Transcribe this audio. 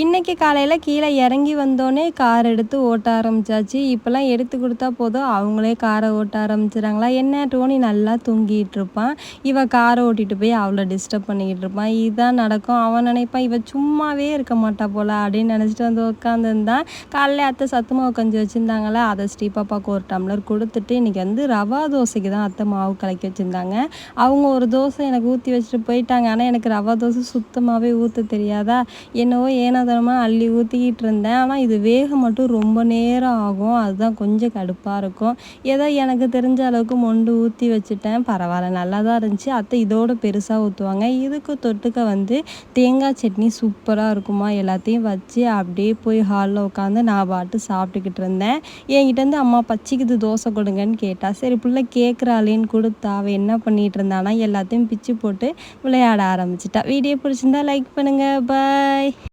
இன்றைக்கி காலையில் கீழே இறங்கி வந்தோடனே கார் எடுத்து ஓட்ட ஆரம்பிச்சாச்சு. இப்போல்லாம் எடுத்து கொடுத்தா போதும். அவங்களே காரை ஓட்ட ஆரம்பிச்சிடாங்களா என்ன? டோனி நல்லா தூங்கிட்டு இருப்பான். இவ காரை ஓட்டிகிட்டு போய் அவளை டிஸ்டர்ப் பண்ணிக்கிட்டு இருப்பான். இதுதான் நடக்கும். அவன் நினைப்பான் இவன் சும்மாவே இருக்க மாட்டா போல அப்படின்னு நினச்சிட்டு வந்து உட்காந்துருந்தான் காலையில் அத்தை சத்துமாவு கஞ்சி வச்சுருந்தாங்களா? அதை ஸ்ரீபாப்பாவுக்கு ஒரு டம்ளர் கொடுத்துட்டு இன்றைக்கி வந்து ரவா தோசைக்கு தான் அத்தை மாவு கலக்கி வச்சுருந்தாங்க. அவங்க ஒரு தோசை எனக்கு ஊற்றி வச்சுட்டு போயிட்டாங்க. ஆனால் எனக்கு ரவா தோசை சுத்தமாகவே ஊற்ற தெரியாதா? என்னவோ ஏனாதனமாக அள்ளி ஊற்றிக்கிட்டு இருந்தேன் ஆனால் இது வேக மட்டும் ரொம்ப நேரம் ஆகும். அதுதான் கொஞ்சம் கடுப்பாக இருக்கும். ஏதோ எனக்கு தெரிஞ்ச அளவுக்கு மொண்டு ஊற்றி வச்சுட்டேன். பரவாயில்ல நல்லா தான் இருந்துச்சு. அத்தை இதோட பெருசாக ஊற்றுவாங்க இதுக்கு தொட்டுக்க வந்து தேங்காய் சட்னி சூப்பராக இருக்குமா எல்லாத்தையும் வச்சு அப்படியே போய் ஹாலில் உட்காந்து நான் பாட்டு சாப்பிட்டுக்கிட்டு இருந்தேன். என்கிட்டேருந்து அம்மா பச்சிக்குது தோசை கொடுங்கன்னு கேட்டால் சரி பிள்ளை கேட்குறாளேன்னு கொடுத்தா அவள் என்ன பண்ணிகிட்டு இருந்தானா? எல்லாத்தையும் பிச்சு போட்டு விளையாட ஆரம்பிச்சிட்டா. வீடியோ பிடிச்சிருந்தா லைக் பண்ணுங்கள் பாய்